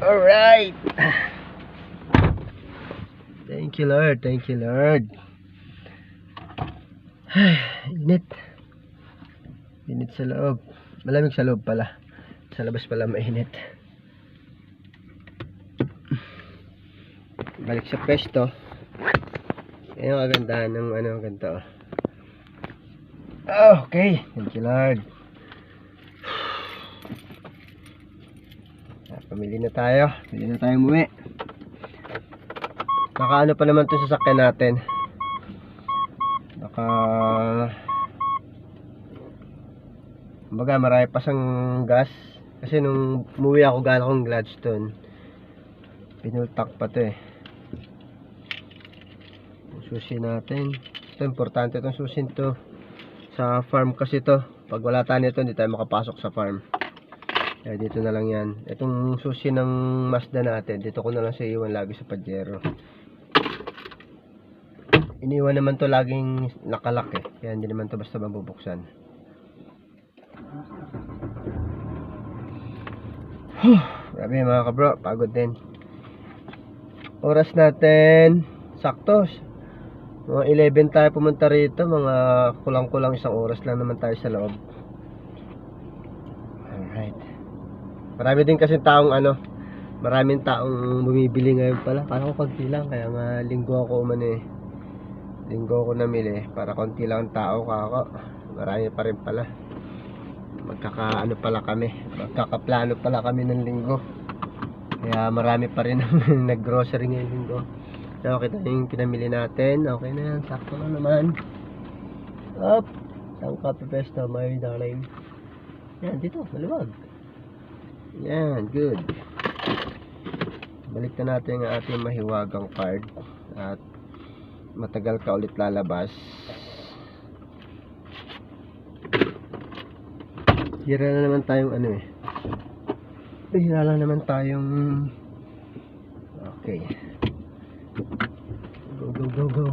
Alright. Thank you Lord, thank you Lord. Init. Init sa loob. Malamig sa loob pala. Sa labas pala mainit. Balik sa pwesto. Yan ang kagandahan ng ano ganito. Oh, okay. Thank you Lord. Ah, Pamili na tayo. Pamili na tayo umuwi. Naka ano pa naman to sa sasakyan natin. Naka Kumbaga marami pa siyang gas. Kasi nung umuwi ako galing akong Gladstone, pinultak pa to eh. Susi natin. Ito, importante itong susin to. Sa farm kasi to. Pag wala tayo nito, hindi tayo makapasok sa farm. Kaya dito na lang yan. Itong susi ng Mazda natin, dito ko na lang siya iwan lagi sa Pajero. Iniwan naman to laging nakalak eh. Kaya hindi naman to basta mabubuksan. Huh, Grabe mga kabro, pagod din. Oras natin, saktos. Mga 11 tayo pumunta rito, mga kulang-kulang isang oras lang naman tayo sa loob. Alright. Marami din kasi taong ano, maraming taong bumibili ngayon pala. Parang ko konti lang, kaya nga linggo ako umano eh. Linggo ako namili, para konti lang ang tao kako. Marami pa rin pala. Magkakaano pala kami, magkakaplano pala kami ng linggo. Kaya marami pa rin ang nag-grocery ngayong linggo. So, kita yung pinamili natin. Okay na yan. Sakto na naman. Up. Saan ka pepesto, my darling? Yan, dito. Maluwag. Yan, good. Balik na natin ang ating mahiwagang card. At matagal ka ulit lalabas. Hira na naman tayong ano eh. Hira lang naman tayong... Okay. Go, go, go, go.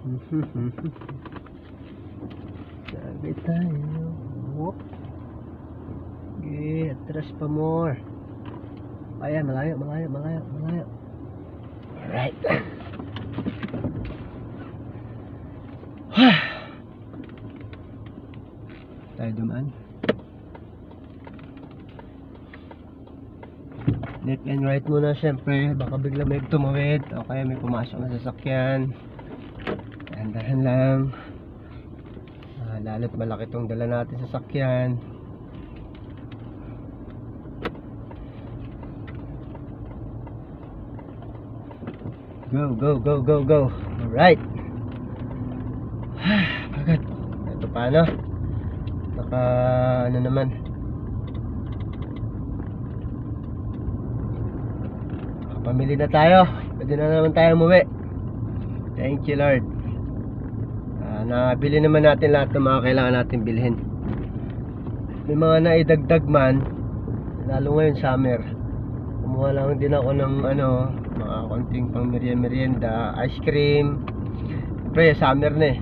Sabi tayo. Whoop. Okay, atras pa more. Ayan, malayo, malayo, malayo, malayo. Alright. tayo dumaan. Left and right muna syempre, baka bigla may tumawid o kaya may pumasok na sasakyan. Dahan-dahan lang. Lalo't malaki tong dala natin sa sasakyan. Go, go, go, go, go. Alright. Pagod. Ito paano? Naka, ano naman, Pamili na tayo. Pwede na naman tayo umuwi. Thank you Lord. Nabili naman natin lahat ng mga kailangan natin bilhin. May mga naidagdag man, lalo ngayon summer. Kumuha lang din ako ng ano, mga konting pang merienda, ice cream. Siyempre, summer na eh.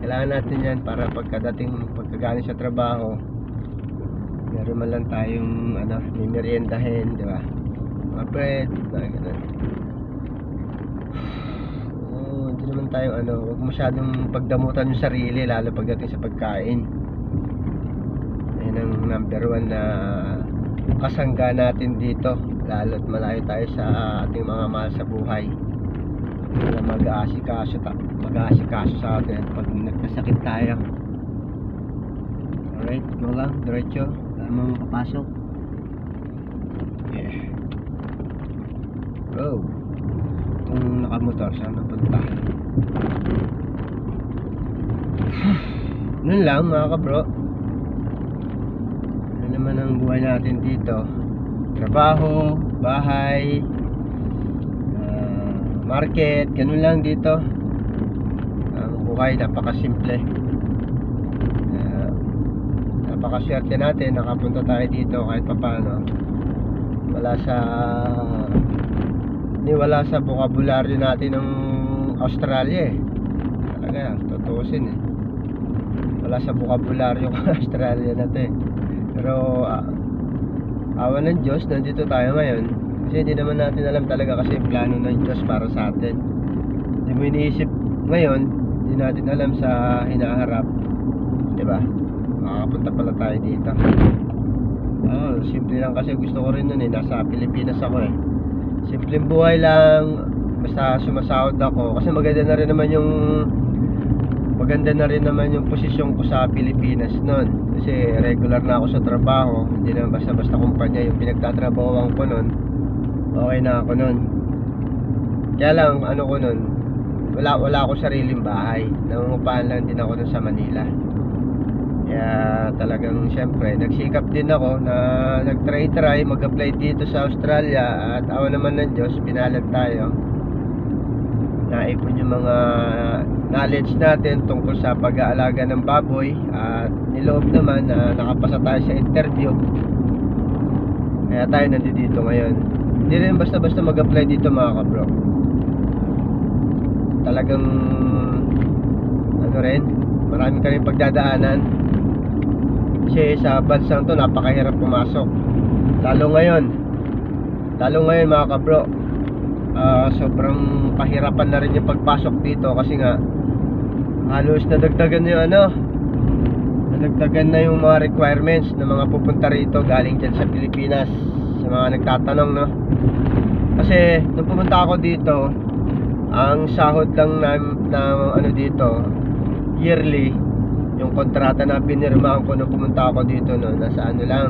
Kailangan natin yan para pagkadating pagkagaling sa trabaho, meron man lang tayong ano, may meriendahin, di ba? mga bread, mga. Hindi naman tayo ano, huwag masyadong pagdamutan yung sarili, lalo pagdating sa pagkain. Yan ang number one na kasangga natin dito, lalo't malayo tayo sa ating mga mahal sa buhay. Na mag-aasikaso, mag-aasikaso sa atin pag nagkasakit tayo. Alright, go lang, diretso, wala mo makapasok. Yeah. Go. Itong nakamotor, saan napunta? Nun lang mga kabro. Ano naman ang buhay natin dito? Trabaho, bahay, ah, market, ganun lang dito. Ang buhay, napakasimple. Uh, napakaswerte natin, nakapunta tayo dito kahit papano. Wala sa wala sa bokabularyo natin ng Australia eh. Talaga, tutuusin eh. Wala sa bokabularyo ng Australia natin. Pero ah, awa ng Diyos, nandito tayo ngayon. Kasi hindi naman natin alam talaga kasi yung plano ng Diyos para sa atin. Hindi mo iniisip ngayon, hindi natin alam sa hinaharap. Diba? Makakapunta pala tayo dito. Oh, simple lang kasi gusto ko rin nun eh. Nasa Pilipinas ako eh. Simpleng buhay lang. Basta sumasahod ako. Kasi maganda na rin naman yung maganda na rin naman yung posisyon ko sa Pilipinas nun. Kasi regular na ako sa trabaho. Hindi naman basta-basta kumpanya yung pinagtatrabahoan ko nun. Okay na ako nun. Kaya lang, ano ko nun, wala, wala ako sariling bahay. Nangungupahan lang din ako nun sa Manila. Kaya talagang siyempre, nagsikap din ako na nag-try-try, mag-apply dito sa Australia at awa naman ng Diyos, pinalag tayo. Naipon yung mga knowledge natin tungkol sa pag-aalaga ng baboy at niloob naman na nakapasa tayo sa interview. Kaya tayo nandito ngayon. Hindi rin basta-basta mag-apply dito mga kabro. Talagang ano rin, marami ka rin pagdadaanan. Kasi sa bansang to napakahirap pumasok. Lalo ngayon. Lalo ngayon mga kabro. ah, sobrang pahirapan na rin yung pagpasok dito kasi nga halos nadagdagan na yung ano nadagdagan na yung mga requirements ng mga pupunta rito galing dyan sa Pilipinas sa mga nagtatanong no kasi nung pumunta ako dito ang sahod lang na, na ano dito yearly yung kontrata na pinirmahan ko nung pumunta ako dito no nasa ano lang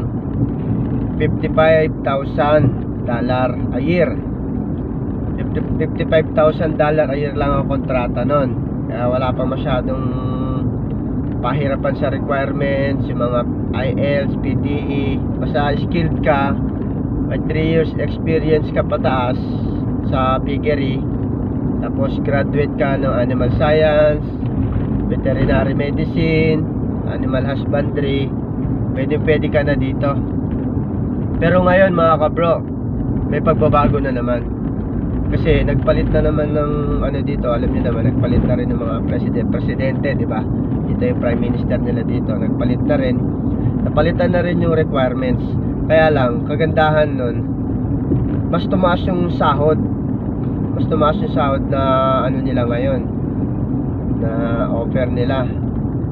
55,000 dollar a year. 50 55,000 dollar a year lang ang kontrata nun. Kaya wala pa masyadong pahirapan sa requirements yung mga IELTS, PTE basta skilled ka may 3 years experience ka pataas sa piggery tapos graduate ka ng animal science veterinary medicine animal husbandry pwede pwede ka na dito. Pero ngayon mga kabro may pagbabago na naman. Kasi nagpalit na naman ng ano dito alam niyo naman nagpalit na rin ng mga president presidente di ba? Ito yung prime minister nila dito nagpalit na rin. Napalitan na rin yung requirements. Kaya lang kagandahan nun mas tumaas yung sahod. Mas tumaas yung sahod na ano nila ngayon na offer nila.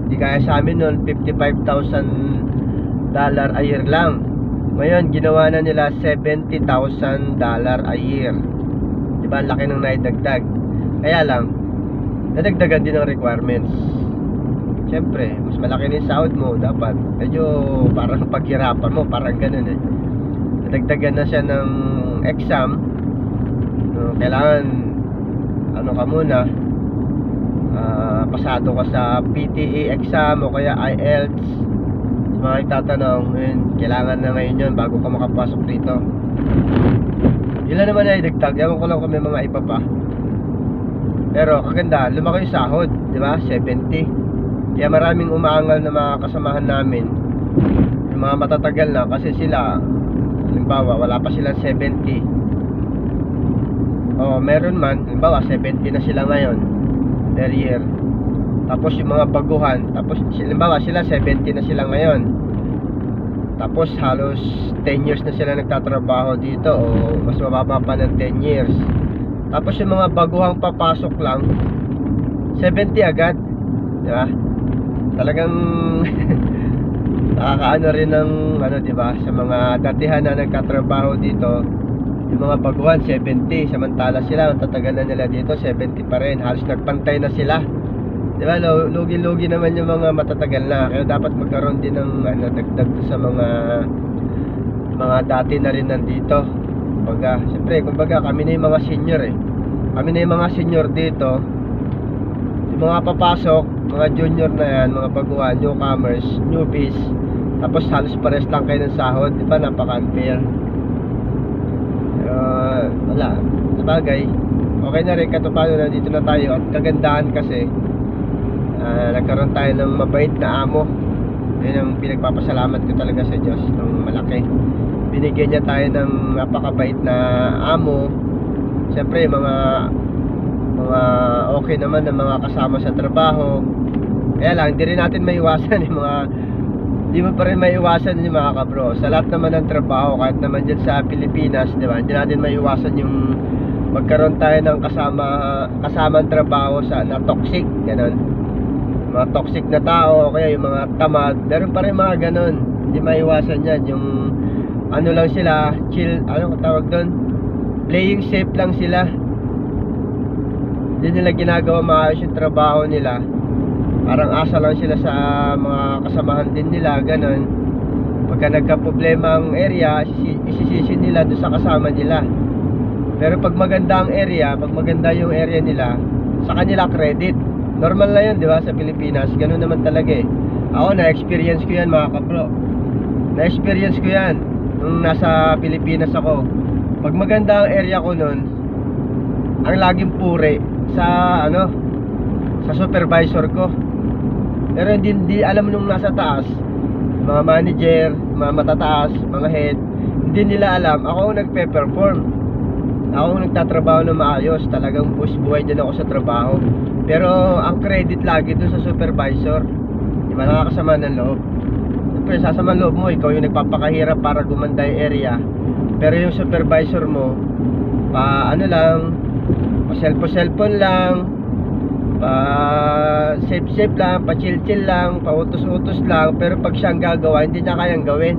Di kaya sa amin nun 55,000 dollar a year lang. Ngayon ginawa na nila 70,000 dollar a year. Di ba laki ng naidagdag. Kaya lang nadagdagan din ang requirements. Siyempre, mas malaki na yung sahod mo, dapat medyo parang paghirapan mo, parang ganun eh. Nadagdagan na siya ng exam. No, kailangan ano ka muna, ah, pasado ka sa PTE exam o kaya IELTS. Sa mga itatanong, yun, kailangan na ngayon yun bago ka makapasok dito. Lang naman ay dagdag. Ewan ko lang kung may mga iba pa. Pero kaganda, lumaki yung sahod, di ba? 70. Kaya maraming umaangal na mga kasamahan namin Yung mga matatagal na kasi sila Halimbawa wala pa silang 70 Oh, meron man, halimbawa 70 na sila ngayon per. Tapos yung mga baguhan, tapos halimbawa sila 70 na sila ngayon. Tapos halos 10 years na sila nagtatrabaho dito o mas mababa pa ng 10 years. Tapos yung mga baguhang papasok lang 70 agad. Di ba? Talagang nakakaano rin ng ano, di ba? Sa mga datihan na nagtatrabaho dito, yung mga baguhan 70, samantala sila ang tatagal na nila dito 70 pa rin. Halos nagpantay na sila. Di ba? Lu- Lugi-lugi naman yung mga matatagal na. Kaya dapat magkaroon din ng ano, dagdag sa mga mga dati na rin nandito. Kumbaga, siyempre, kumbaga kami na yung mga senior eh. Kami na yung mga senior dito. Yung mga papasok, mga junior na yan, mga baguhan, newcomers, newbies. Tapos halos pares lang kayo ng sahod, di ba? Napaka-unfair. Pero wala. Sa bagay, okay na rin kahit paano nandito na tayo at kagandahan kasi ah, nagkaroon tayo ng mabait na amo. Yun ang pinagpapasalamat ko talaga sa Diyos ng malaki. Binigyan niya tayo ng napakabait na amo. Siyempre, mga mga okay naman ng mga kasama sa trabaho. Kaya lang, hindi rin natin maiwasan yung mga di mo pa rin maiwasan yung mga kabro. Sa lahat naman ng trabaho, kahit naman dyan sa Pilipinas, di ba? Hindi natin maiwasan yung magkaroon tayo ng kasama kasamang trabaho sa na toxic, ganun. Mga toxic na tao, kaya yung mga tamad, meron pa rin mga ganun. Hindi maiwasan yan. Yung ano lang sila, chill, ano tawag doon? Playing safe lang sila. Hindi nila ginagawa maayos yung trabaho nila parang asa lang sila sa mga kasamahan din nila, ganun. Pagka nagka-problema ang area, isisi- isisisi nila doon sa kasama nila. Pero pag maganda ang area, pag maganda yung area nila, sa kanila credit. Normal na yun, di ba, sa Pilipinas. Ganun naman talaga eh. Ako, na-experience ko yan, mga kapro. Na-experience ko yan nung nasa Pilipinas ako. Pag maganda ang area ko nun, ang laging puri sa ano sa supervisor ko pero hindi, hindi alam nung nasa taas mga manager, mga matataas, mga head hindi nila alam. Ako ang nagpe-perform. Ako ang nagtatrabaho na maayos. Talagang push buhay din ako sa trabaho. Pero ang credit lagi dun sa supervisor. Di ba? Nakakasama ng loob. Siyempre, sasama ng loob mo, ikaw yung nagpapakahirap para gumanda yung area. Pero yung supervisor mo pa ano lang pa cellphone lang pa safe safe lang pa chill chill lang pa utos utos lang. Pero pag siyang gagawa hindi niya kayang gawin.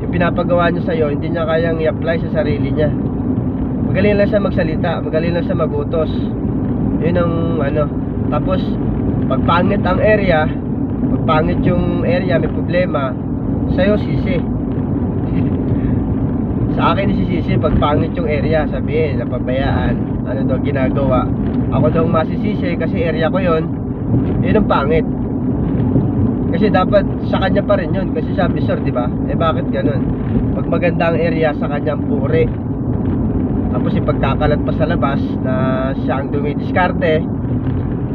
Yung pinapagawa niya sa'yo hindi niya kayang i-apply sa sarili niya. Magaling lang siya magsalita magaling lang siya magutos. Yun ang ano. Tapos pag pangit ang area pag pangit yung area may problema sa'yo sisi sa akin isisisi pag pangit yung area sabihin napabayaan. Ano daw ginagawa? Ako daw masisisi kasi area ko yon yun ang pangit. Kasi dapat sa kanya pa rin yun kasi siya bisor di ba? Eh bakit ganun? Pag maganda ang area sa kanya ang puri. Tapos ipagkakalat pa sa labas na siya ang dumidiskarte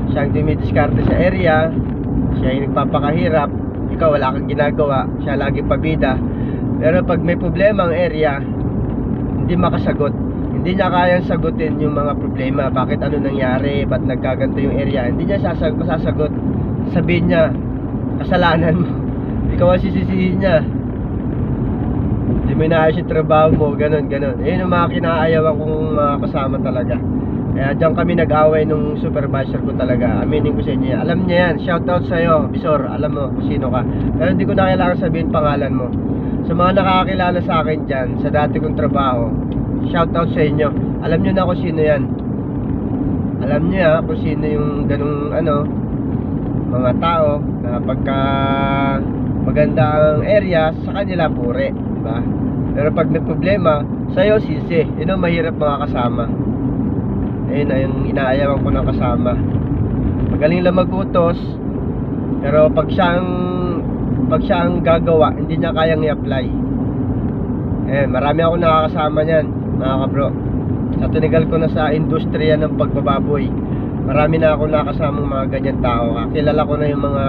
siya ang dumidiskarte sa area siya yung nagpapakahirap ikaw wala kang ginagawa siya lagi pabida pero pag may problema ang area, hindi makasagot. Hindi niya kayang sagutin yung mga problema. Bakit ano nangyari? Ba't nagkaganto yung area? Hindi niya sasag masasagot. Sabihin niya, kasalanan mo. Ikaw ang sisisihin niya. Hindi mo inaayos yung trabaho mo, ganun, ganun. Ayun ang mga kinaayawan kong mga kasama talaga. Kaya diyan kami nag-away nung supervisor ko talaga. Aminin ko sa inyo. Alam niya yan. Shoutout sa'yo, Bisor. Alam mo kung sino ka. Pero hindi ko na kailangan sabihin pangalan mo. Sa mga nakakakilala sa akin dyan, sa dati kong trabaho, shoutout sa inyo. Alam nyo na kung sino yan. Alam nyo ya kung sino yung ganung ano, mga tao na pagka maganda ang area, sa kanila pure. Diba? Pero pag may problema, sa'yo sisi. Yun ang mahirap mga kasama. Ayun na yung inaayawan ko ng kasama. Magaling lang magutos, pero pag siyang pag siya ang gagawa, hindi niya kayang i-apply. Eh, marami ako nakakasama niyan, mga kabro. Sa tinigal ko na sa industriya ng pagbababoy. Marami na ako nakasamang mga ganyan tao. Kilala ko na yung mga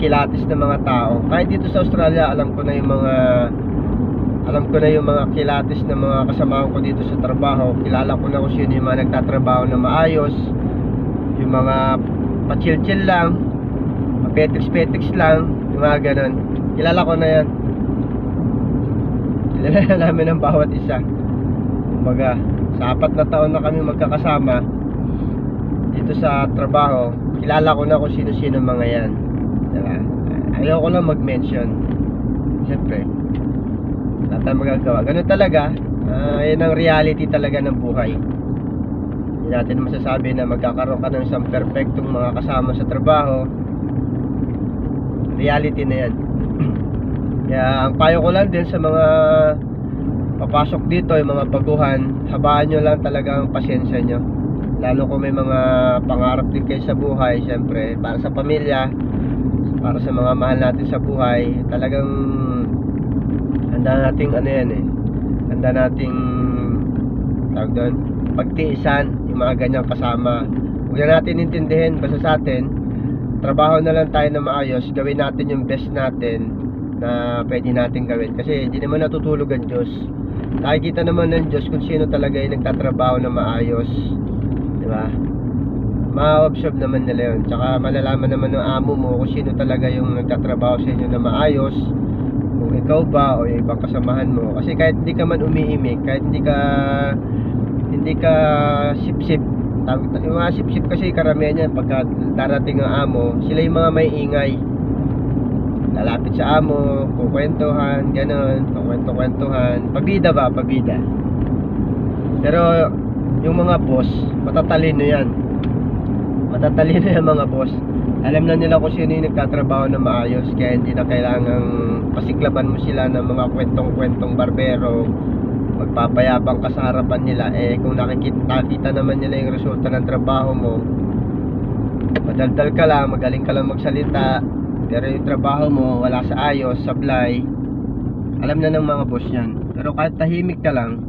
kilatis na mga tao. Kahit dito sa Australia, alam ko na yung mga alam ko na yung mga kilatis na mga kasama ko dito sa trabaho. Kilala ko na kung sino yung mga nagtatrabaho na maayos. Yung mga pa-chill-chill lang, pa-petiks-petiks lang, mga ganun. Kilala ko na yan. Kilala na namin ang bawat isa. Kumbaga, sa apat na taon na kami magkakasama dito sa trabaho, kilala ko na kung sino-sino mga yan. Diba? Ayaw ko lang mag-mention. Siyempre, wala tayong magagawa. Ganun talaga. ah yan ang reality talaga ng buhay. Hindi natin masasabi na magkakaroon ka ng isang perfectong mga kasama sa trabaho. Reality na yan. Kaya ang payo ko lang din sa mga papasok dito, yung mga baguhan, habaan nyo lang talaga ang pasyensya nyo. Lalo kung may mga pangarap din kayo sa buhay, syempre, para sa pamilya, para sa mga mahal natin sa buhay, talagang handa nating ano yan eh, handa nating tawag doon, pagtiisan yung mga ganyang kasama. Huwag na natin intindihin, basta sa atin, trabaho na lang tayo na maayos, gawin natin yung best natin na pwede natin gawin. Kasi hindi naman natutulog ang Diyos. Nakikita naman ng Diyos kung sino talaga yung nagtatrabaho na maayos. Di ba? ma-observe naman nila yun. Tsaka malalaman naman ng amo mo kung sino talaga yung nagtatrabaho sa inyo na maayos. Kung ikaw ba o yung ibang kasamahan mo. Kasi kahit hindi ka man umiimik, kahit hindi ka hindi ka sip-sip. Tawag- Yung mga sip-sip kasi karamihan yan pagka darating ang amo, sila yung mga may ingay. Lalapit sa amo, kukwentuhan, ganun, kukwento-kwentuhan. Pabida ba? Pabida. Pero yung mga boss, matatalino yan. Matatalino yung mga boss. Alam na nila kung sino yung nagtatrabaho na maayos kaya hindi na kailangang pasiklaban mo sila ng mga kwentong-kwentong barbero magpapayabang ka sa harapan nila eh kung nakikita nakita naman nila yung resulta ng trabaho mo madaldal ka lang, magaling ka lang magsalita pero yung trabaho mo wala sa ayos, sablay alam na ng mga boss yan. Pero kahit tahimik ka lang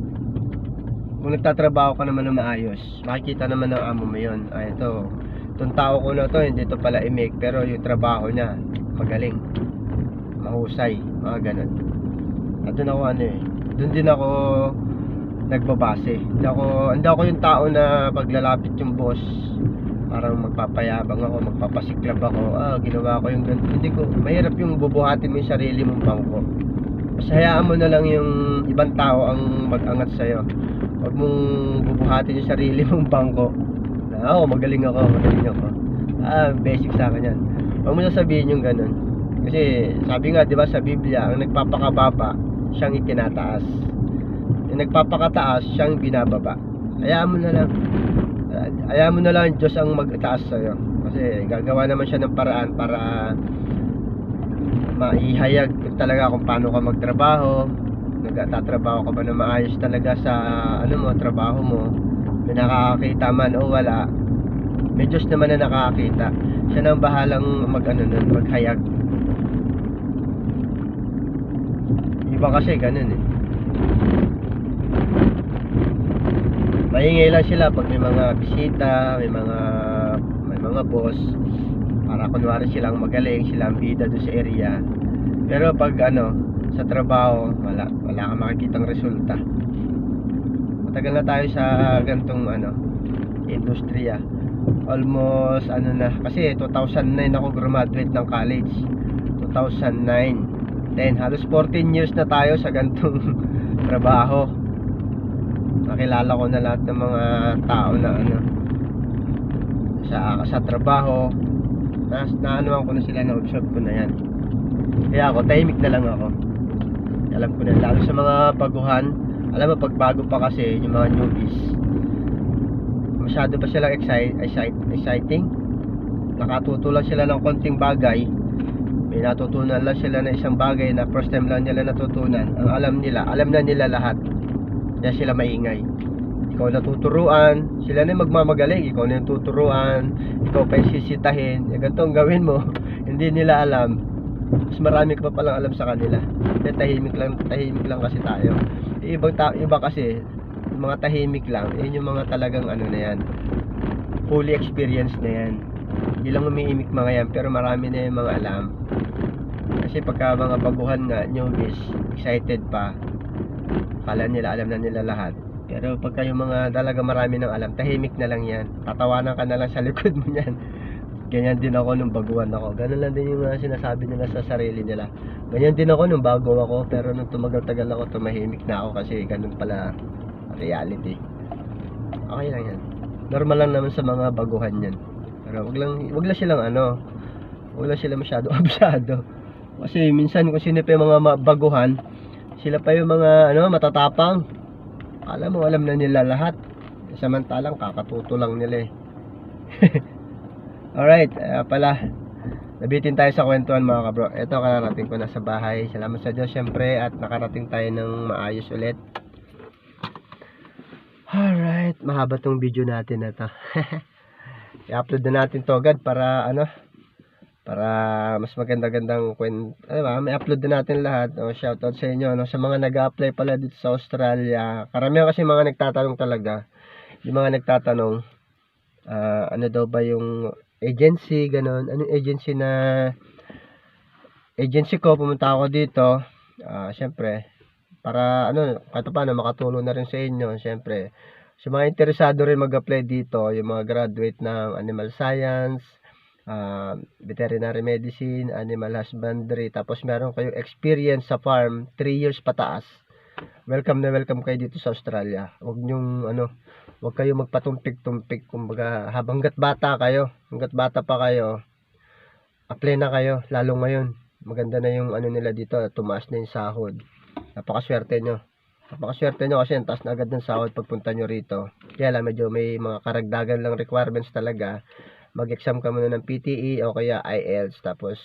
kung nagtatrabaho ka naman ng maayos makikita naman ng amo mo yun. Ah ito itong tao ko na to hindi to pala imik pero yung trabaho niya magaling mahusay mga ganun. At doon ako ano eh doon din ako nagbabase hindi ako, hindi ako yung tao na paglalapit yung boss parang magpapayabang ako magpapasiklab ako ah ginawa ko yung ganito hindi ko mahirap yung bubuhatin mo yung sarili mong bangko mas hayaan mo na lang yung ibang tao ang mag-angat sa'yo Huwag mong bubuhatin yung sarili mong bangko. Na, ako, magaling ako, magaling ako. Ah, basic sa akin yan. Huwag mo sasabihin yung ganun. Kasi, sabi nga, di ba sa Biblia, ang nagpapakababa, siyang itinataas. Yung nagpapakataas, siyang binababa. Hayaan mo na lang. Hayaan mo na lang Diyos ang magtaas sa'yo. Kasi, gagawa naman siya ng paraan para maihayag talaga kung paano ka magtrabaho, nagtatrabaho ka ba na maayos talaga sa ano mo, trabaho mo may nakakakita man o wala may Diyos naman na nakakakita siya nang bahalang mag ano nun, maghayag iba kasi ganun eh. Maingay lang sila pag may mga bisita may mga may mga boss. Para kunwari silang magaling silang bida doon sa area. Pero pag ano sa trabaho wala wala kang makikitang resulta. Matagal na tayo sa gantong ano industriya. Almost ano na kasi 2009 ako graduate ng college. 2009 then halos 14 years na tayo sa gantong trabaho. Nakilala ko na lahat ng mga tao na ano sa sa trabaho. Na, naanuhan ko na sila na observe ko na yan. Kaya ako tahimik na lang ako. Alam ko na lalo sa mga baguhan. Alam mo pag bago pa kasi yung mga newbies masyado pa silang excite, exciting. Nakatuto lang sila ng konting bagay may natutunan lang sila na isang bagay na first time lang nila natutunan. Ang alam nila, alam na nila lahat. Kaya sila maingay. Ikaw na tuturuan sila na yung magmamagaling. Ikaw na yung tuturuan ikaw pa yung sisitahin. Eh, ganito ang gawin mo hindi nila alam. Mas marami ka pa palang alam sa kanila. Hindi, tahimik lang tahimik lang kasi tayo. Ibang ta iba kasi yung mga tahimik lang yun yung mga talagang ano na yan. Fully experience na yan hindi lang umiimik mga yan pero marami na yung mga alam. Kasi pagka mga baguhan nga newbies excited pa. Kala nila alam na nila lahat. Pero pagka yung mga talaga marami ng alam tahimik na lang yan. Tatawanan ka na lang sa likod mo yan. Ganyan din ako nung baguhan ako. Ganun lang din yung mga sinasabi nila sa sarili nila. Ganyan din ako nung bago ako pero nung tumagal-tagal ako tumahimik na ako kasi ganun pala reality. Okay lang yan. Normal lang naman sa mga baguhan yan pero wag lang wag lang silang ano wag lang sila masyado absado kasi minsan kung sino pa yung mga baguhan sila pa yung mga ano matatapang. Alam mo alam na nila lahat. Samantalang kakatuto lang nila eh. Alright, uh, pala. Nabitin tayo sa kwentuhan mga kabro. Ito kararating ko na sa bahay. Salamat sa Diyos syempre At nakarating tayo ng maayos ulit. Alright Mahaba tong video natin na to I-upload na natin to agad Para ano Para mas maganda-gandang kwento ano ba, May upload na natin lahat o, Shoutout sa inyo no? Sa mga nag-apply pala dito sa Australia Karamihan kasi mga nagtatanong talaga Yung mga nagtatanong ah, Ano daw ba yung agency, ganun. Anong agency na agency ko, pumunta ako dito. Ah, syempre, para ano, kahit paano makatulong na rin sa inyo, syempre, Sa mga interesado rin mag-apply dito, yung mga graduate ng animal science, ah, veterinary medicine, animal husbandry, tapos meron kayong experience sa farm, 3 years pataas. Welcome na welcome kayo dito sa Australia. Huwag nyong ano, huwag kayo magpatumpik-tumpik kumbaga habang gat bata kayo, hanggat bata pa kayo, apply na kayo lalo ngayon. Maganda na yung ano nila dito, tumaas na yung sahod. Napakaswerte nyo. Napakaswerte nyo kasi ang na agad ng sahod pagpunta nyo rito. Kaya lang medyo may mga karagdagan lang requirements talaga. Mag-exam ka muna ng PTE o kaya IELTS. Tapos,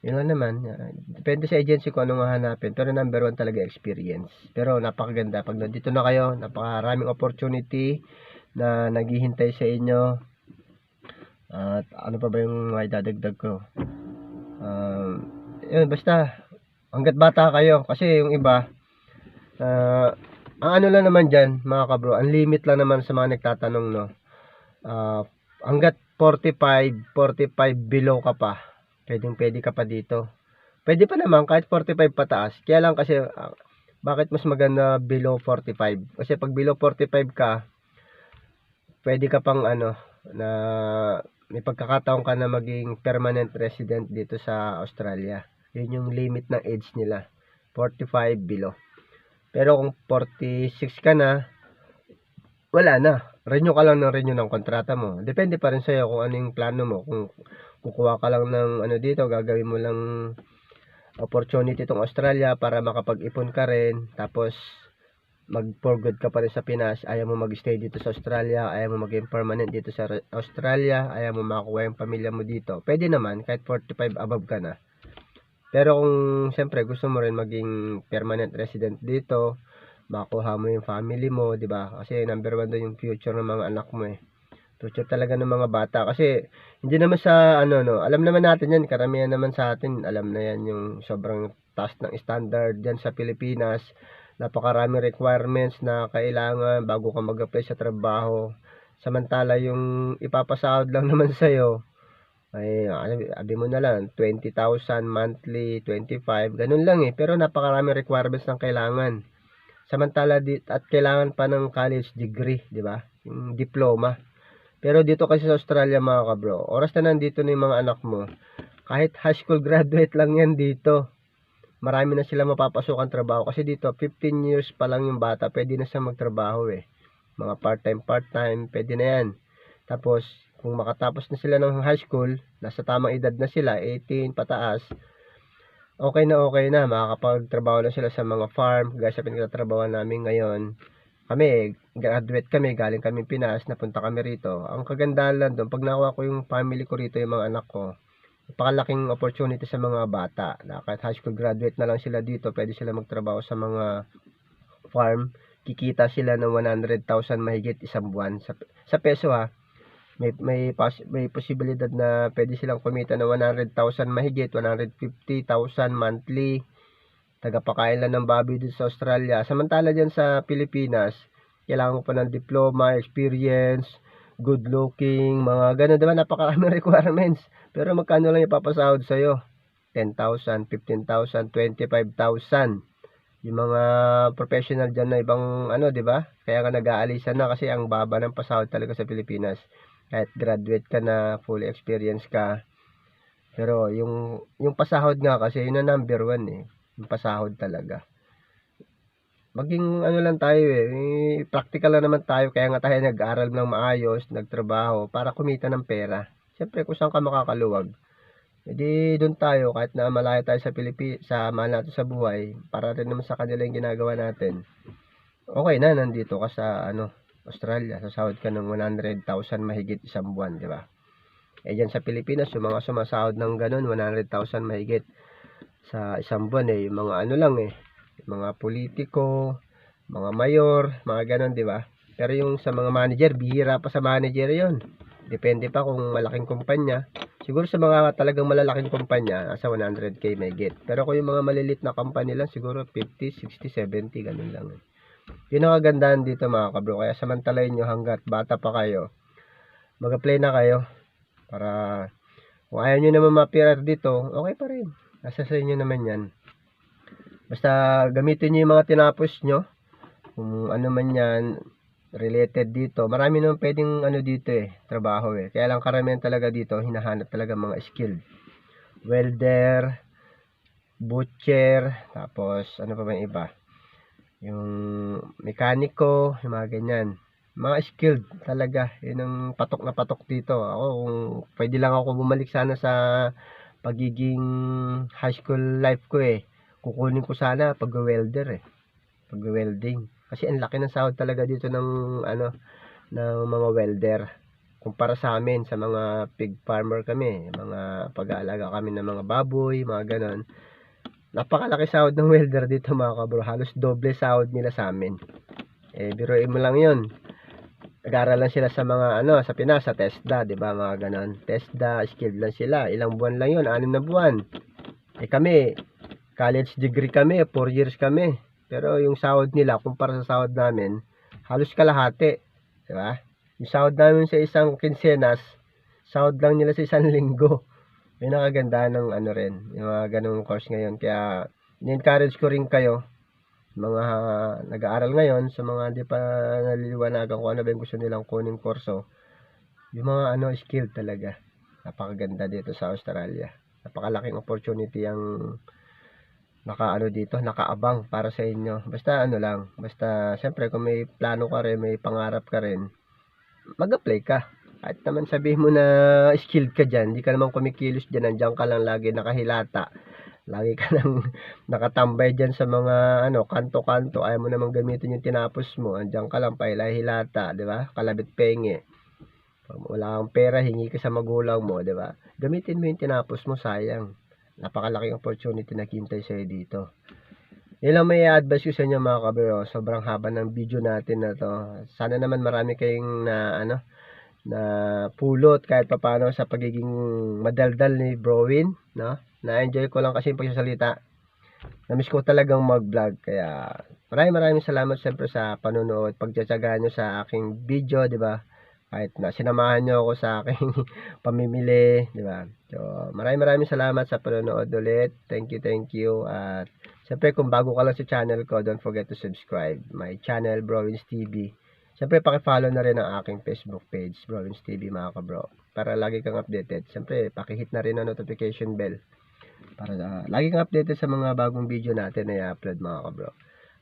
yun lang naman. Depende sa agency kung anong hahanapin. Pero number one talaga experience. Pero napakaganda. Pag nandito na kayo, napakaraming opportunity na naghihintay sa inyo. At ano pa ba yung may dadagdag ko? Um, yun, basta, hanggat bata kayo. Kasi yung iba, ah, ang ano lang naman dyan, mga kabro, ang limit lang naman sa mga nagtatanong, no? Ah, hanggat 45, 45 below ka pa, pwedeng pwede ka pa dito. Pwede pa naman, kahit 45 pataas. Kaya lang kasi, ah, bakit mas maganda below 45? Kasi pag below 45 ka, pwede ka pang ano, na may pagkakataon ka na maging permanent resident dito sa Australia. Yun yung limit ng age nila. 45 below. Pero kung 46 ka na, wala na. Renew ka lang ng renew ng kontrata mo. Depende pa rin sa'yo kung ano yung plano mo. Kung kukuha ka lang ng ano dito, gagawin mo lang opportunity itong Australia para makapag-ipon ka rin. Tapos, mag-for good ka pa rin sa Pinas. Ayaw mo mag-stay dito sa Australia. Ayaw mo maging permanent dito sa Australia. Ayaw mo makuha yung pamilya mo dito. Pwede naman, kahit 45 above ka na. Pero kung siyempre gusto mo rin maging permanent resident dito, makuha mo yung family mo, 'di ba? Kasi number one doon yung future ng mga anak mo eh. Future talaga ng mga bata kasi hindi naman sa ano no, alam naman natin 'yan, karamihan naman sa atin, alam na 'yan yung sobrang taas ng standard diyan sa Pilipinas. Napakaraming requirements na kailangan bago ka mag-apply sa trabaho. Samantala yung ipapasahod lang naman sa'yo, ay ano, abi mo na lang 20,000 monthly, 25, ganun lang eh. Pero napakaraming requirements ng kailangan. Samantala di, at kailangan pa ng college degree, di ba? Yung diploma. Pero dito kasi sa Australia mga kabro, oras na nandito na yung mga anak mo, kahit high school graduate lang yan dito, marami na sila mapapasukan trabaho. Kasi dito, 15 years pa lang yung bata, pwede na siya magtrabaho eh. Mga part-time, part-time, pwede na yan. Tapos, kung makatapos na sila ng high school, nasa tamang edad na sila, 18 pataas, okay na okay na, makakapagtrabaho na sila sa mga farm, gaya sa pinagtatrabaho namin ngayon. Kami, graduate kami, galing kami Pinas, napunta kami rito. Ang kagandahan lang doon, pag nakuha ko yung family ko rito, yung mga anak ko, napakalaking opportunity sa mga bata. Na kahit high school graduate na lang sila dito, pwede sila magtrabaho sa mga farm. Kikita sila ng 100,000 mahigit isang buwan. Sa, sa peso ha, may may pos, may posibilidad na pwede silang kumita ng 100,000 mahigit, 150,000 monthly. Tagapakain ng baboy dito sa Australia. Samantala dyan sa Pilipinas, kailangan ko pa ng diploma, experience, good looking, mga ganun, diba? Napakaraming requirements. Pero magkano lang ipapasahod sa'yo? 10,000, 15,000, 25,000. Yung mga professional dyan na ibang ano, di ba? Kaya nga nag-aalisan na kasi ang baba ng pasahod talaga sa Pilipinas kahit graduate ka na, fully experience ka. Pero yung yung pasahod nga kasi yun ang number one eh. Yung pasahod talaga. Maging ano lang tayo eh, eh, practical lang naman tayo kaya nga tayo nag-aral ng maayos, nagtrabaho para kumita ng pera. Siyempre kung saan ka makakaluwag. Edi doon tayo kahit na malayo tayo sa Pilipinas, sa mahal natin sa buhay, para rin naman sa kanila yung ginagawa natin. Okay na nandito ka sa ano, Australia, sasahod ka ng 100,000 mahigit isang buwan, di ba? Eh dyan sa Pilipinas, yung mga sumasahod ng ganun, 100,000 mahigit sa isang buwan eh, yung mga ano lang eh, mga politiko, mga mayor, mga ganun, di ba? Pero yung sa mga manager, bihira pa sa manager yon Depende pa kung malaking kumpanya. Siguro sa mga talagang malalaking kumpanya, nasa 100k mahigit. Pero kung yung mga malilit na company lang, siguro 50, 60, 70, ganun lang eh. Yun dito mga kabro. Kaya samantalayin nyo hanggat bata pa kayo. Mag-apply na kayo. Para kung ayaw nyo naman ma-PR dito, okay pa rin. Nasa sa inyo naman yan. Basta gamitin nyo yung mga tinapos nyo. Kung ano man yan, related dito. Marami naman pwedeng ano dito eh, trabaho eh. Kaya lang karamihan talaga dito, hinahanap talaga mga skilled. Welder, butcher, tapos ano pa ba yung iba? Yung mekaniko, yung mga ganyan. Mga skilled talaga. Yun ang patok na patok dito. Ako, kung pwede lang ako bumalik sana sa pagiging high school life ko eh. Kukunin ko sana pag-welder eh. Pag-welding. Kasi ang laki ng sahod talaga dito ng ano ng mga welder. Kumpara sa amin sa mga pig farmer kami, mga pag-aalaga kami ng mga baboy, mga ganon. Napakalaki sahod ng welder dito mga kabro. Halos doble sahod nila sa amin. Eh, biruin mo lang yun. Nag-aaral lang sila sa mga ano, sa Pinas, sa TESDA, di ba mga ganon. TESDA, skilled lang sila. Ilang buwan lang yun, anim na buwan. Eh kami, college degree kami, 4 years kami. Pero yung sahod nila, kumpara sa sahod namin, halos kalahati. Di ba? Yung sahod namin sa isang kinsenas, sahod lang nila sa isang linggo. Yung nakaganda ng ano rin, yung mga ganong course ngayon. Kaya, ni-encourage ko rin kayo, mga nag-aaral ngayon, sa mga di pa naliliwanagan kung ano ba yung gusto nilang kunin kurso, yung mga ano, skill talaga. Napakaganda dito sa Australia. Napakalaking opportunity ang naka ano dito, nakaabang para sa inyo. Basta ano lang, basta siyempre kung may plano ka rin, may pangarap ka rin, mag-apply ka. At naman sabihin mo na skilled ka dyan, di ka naman kumikilos dyan, nandiyan ka lang lagi nakahilata. Lagi ka nang nakatambay dyan sa mga ano, kanto-kanto, ayaw mo namang gamitin yung tinapos mo, andiyan ka lang hilata, di ba? Kalabit penge. Wala kang pera, hingi ka sa magulang mo, di ba? Gamitin mo yung tinapos mo, sayang napakalaking opportunity na kintay sa'yo dito. Yan lang may advice ko sa inyo mga kabiro. Sobrang haba ng video natin na to. Sana naman marami kayong na ano na pulot kahit papano sa pagiging madaldal ni Browin, no? Na-enjoy ko lang kasi yung pagsasalita. Na-miss ko talagang mag-vlog kaya maraming maraming salamat siyempre sa panonood, pagtsatsaga nyo sa aking video, di ba? kahit na sinamahan nyo ako sa aking pamimili, di ba? So, maraming maraming salamat sa panonood ulit. Thank you, thank you. At syempre kung bago ka lang sa channel ko, don't forget to subscribe. My channel, Browins TV. Syempre, paki-follow na rin ang aking Facebook page, Browins TV mga kabro. Para lagi kang updated. Syempre, paki-hit na rin ang notification bell. Para uh, lagi kang updated sa mga bagong video natin na i-upload mga kabro.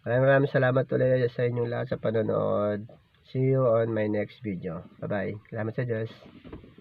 Maraming maraming salamat ulit sa inyong lahat sa panonood. See you on my next video. Bye-bye. Salamat sa Diyos.